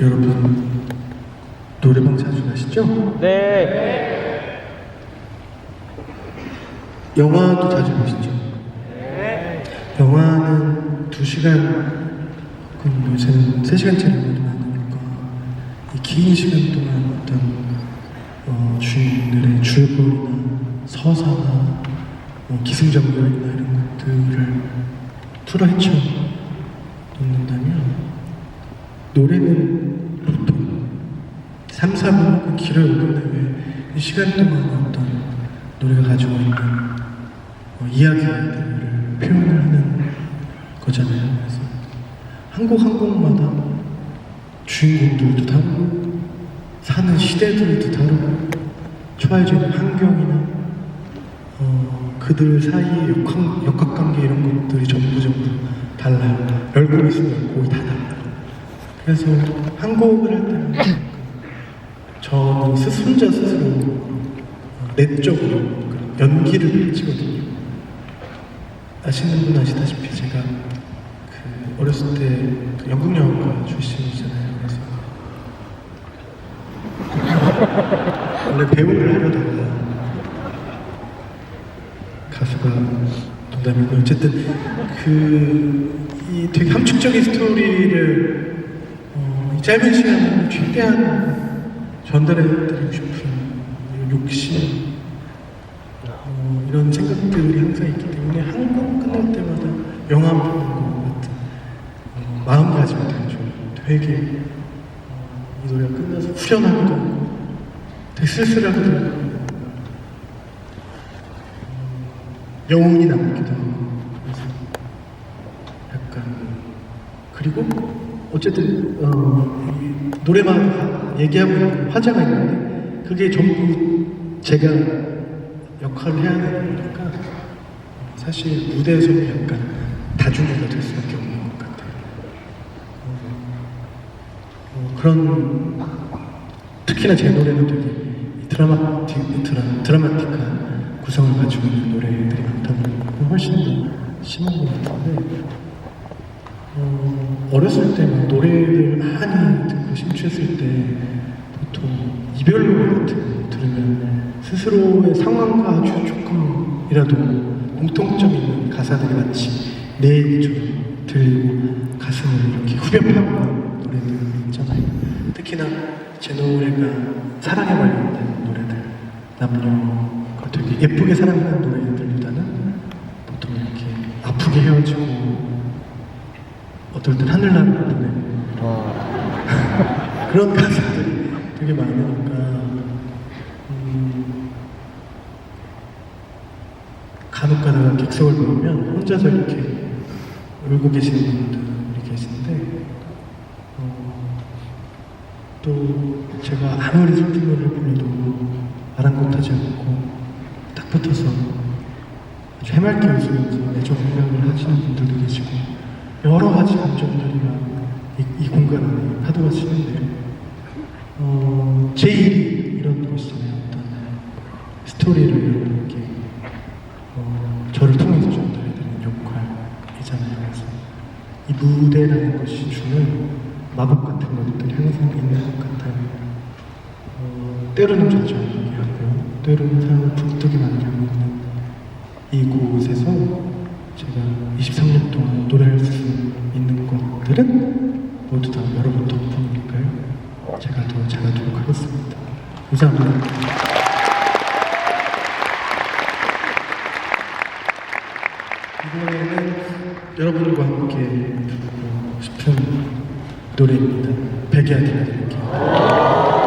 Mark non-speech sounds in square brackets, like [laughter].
여러분 노래방 자주 가시죠? 네. 영화도 자주 보시죠? 영화는 2시간 그럼 요새는 3시간짜리 영화도 많으니까 이 긴 시간 동안 어떤 어, 주인들의 줄거리나 서사나 뭐 기승전결이나 이런 것들을 풀어 헤쳐 놓는다면 노래는 3, 4분 혹은 길어야 5분 내외 이 시간 동안 어떤 노래가 가지고 있는 어, 이야기들을 표현을 하는 거잖아요. 그래서 한 곡 한 곡마다 주인공들도 다르고 사는 시대들도 다르고 처해져 환경이나 어, 그들 사이의 역학, 역학관계 이런 것들이 전부 전부 달라요. 열곡 있으면 곡이 다 달라요. 그래서 한 곡을 할 때는 저는 스스 혼자 스스로 어, 내적으로 연기를 치거든요. 아시는 분 아시다시피 제가 그 어렸을 때그 연극 영화과 출신이잖아요. 그래서 원래 배우를 하려다가 가수가 농담이고 어쨌든 그 이 되게 함축적인 스토리를 어, 이 짧은 시간에 최대한 전달해 드리고 싶은 이런 욕심 어, 이런 생각들이 항상 있기 때문에 한 곡 끝날 때마다 영화 보는 것 같은 어, 마음가짐이 되죠. 되게 어, 이 노래가 끝나서 후련하기도 하고 되게 쓸쓸하기도 하고 어, 여운이 남기도 하고 그래서 약간 그리고 어쨌든 어, 이 노래만 얘기하고 화자가 있는데 그게 전부 제가 역할을 해야 되는 거니까 사실 무대에서는 약간 다중이가 될 수밖에 없는 것 같아요. 어, 어, 그런 특히나 제 노래는 되게 이 드라마틱, 드라, 드라마틱한 구성을 가지고 있는 노래들이 많다 보니까 훨씬 더 심한 것 같은데 어, 어렸을 때는 노래를 많이 듣고 심취했을 때 보통 이별 노래 같은 거 들으면 스스로의 상황과 아주 조금이라도 공통점 있는 가사들이 마치 내 얘기처럼 들리고 가슴을 이렇게 후벼파는 노래들 있잖아요. 특히나 제 노래가 사랑에 관련된 노래들, 남녀가 되게 예쁘게 사랑하는 노래들보다는 보통 이렇게 아프게 헤어지고 어떨 땐 하늘나라 부르는 와. [laughs] 그런 가사들이 되게 많으니까 음, 간혹 가다가 객석을 보면 혼자서 이렇게 울고 계시는 분들이 계신데 어, 또 제가 아무리 슬픈 노래를 불러도 아랑곳하지 않고 딱 붙어서 아주 해맑게 웃으면서 애정 공감을 하시는 분들도 계시고 여러 가지 감정들이 막 이, 이 공간 안에 파도가 치는데 어, 제 일이 이런 것이잖아요 어떤 스토리를 이렇게 어, 저를 통해서 전달해드리는 역할이잖아요. 그래서 이 무대라는 것이 주는 마법 같은 것들이 항상 있는 것 같아요. 어, 때로는 좌절하게 하고 때로는 사람을 부득이 만들고 있는 이곳에서 제가 23년 동안 노래할 수 있는 것들은 모두 다 여러분 덕분이니까요. 제가 더 잘하도록 하겠습니다. 감사합니다. 이번에는 여러분과 함께 부르고 싶은 노래입니다. 들려드릴게요.